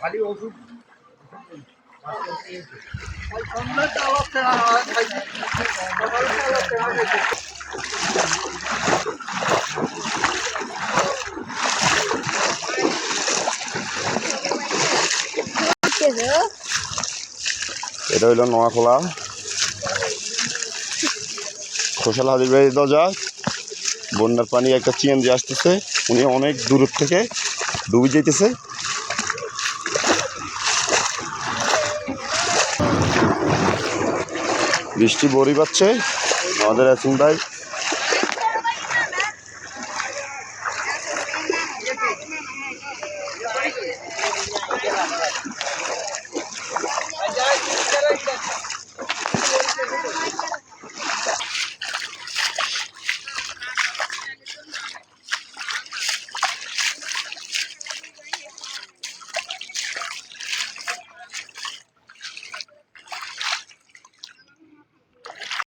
খালি ওষুধ। এটা হইল নোয়াখোলা। খোসাল হাজির দরজা। বন্যার পানি একটা চিএনজি আসতেছে, উনি অনেক দূর থেকে ডুবে যেতেছে বৃষ্টি বড়ি পাচ্ছে। আমাদের আছেন ভাই।